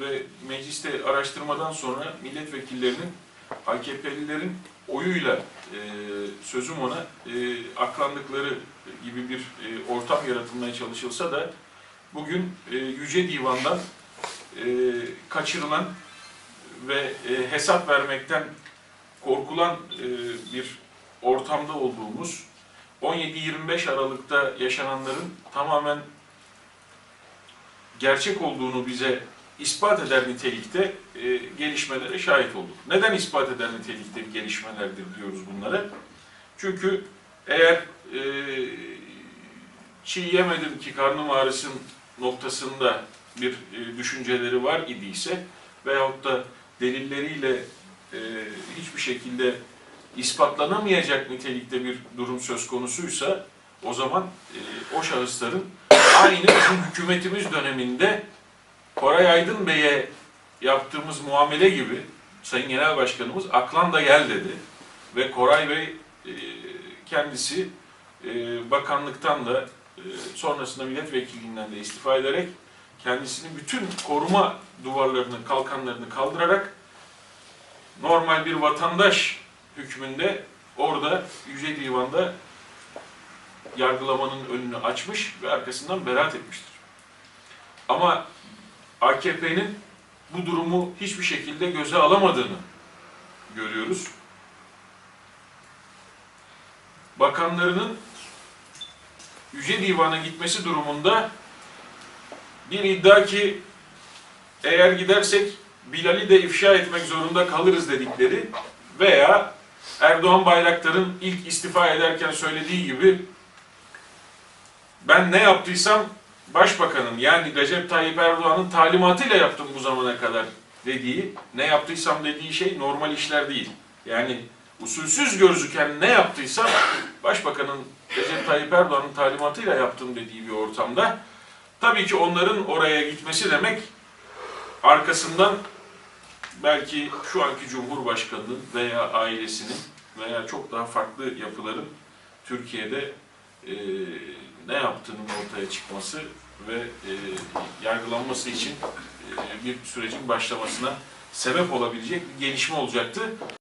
ve mecliste araştırmadan sonra milletvekillerinin AKP'lilerin oyuyla e, sözüm ona e, aklandıkları gibi bir e, ortam yaratılmaya çalışılsa da bugün e, Yüce Divan'dan e, kaçırılan ve e, hesap vermekten korkulan e, bir ortamda olduğumuz 17-25 Aralık'ta yaşananların tamamen gerçek olduğunu bize ispat eder nitelikte e, gelişmelere şahit olduk. Neden ispat eder nitelikte gelişmelerdir diyoruz bunlara? Çünkü eğer e, çiğ yemedim ki karnım ağrısın noktasında bir e, düşünceleri var idiyse veyahut da delilleriyle e, hiçbir şekilde ispatlanamayacak nitelikte bir durum söz konusuysa o zaman e, o şahısların aynı bizim hükümetimiz döneminde Koray Aydın Bey'e yaptığımız muamele gibi Sayın Genel Başkanımız aklan da gel dedi ve Koray Bey e, kendisi e, bakanlıktan da e, sonrasında milletvekilliğinden de istifa ederek kendisini bütün koruma duvarlarını, kalkanlarını kaldırarak normal bir vatandaş hükmünde orada Yüce Divan'da yargılamanın önünü açmış ve arkasından beraat etmiştir. Ama AKP'nin bu durumu hiçbir şekilde göze alamadığını görüyoruz. Bakanlarının Yüce Divan'a gitmesi durumunda bir iddia ki eğer gidersek Bilal'i de ifşa etmek zorunda kalırız dedikleri veya Erdoğan Bayraktar'ın ilk istifa ederken söylediği gibi ben ne yaptıysam Başbakanın yani Recep Tayyip Erdoğan'ın talimatıyla yaptım bu zamana kadar dediği, ne yaptıysam dediği şey normal işler değil. Yani usulsüz gözüken ne yaptıysam Başbakanın Recep Tayyip Erdoğan'ın talimatıyla yaptım dediği bir ortamda tabii ki onların oraya gitmesi demek arkasından belki şu anki Cumhurbaşkanı'nın veya ailesinin veya çok daha farklı yapıların Türkiye'de e, ne yaptığının ortaya çıkması ve e, yargılanması için e, bir sürecin başlamasına sebep olabilecek bir gelişme olacaktı.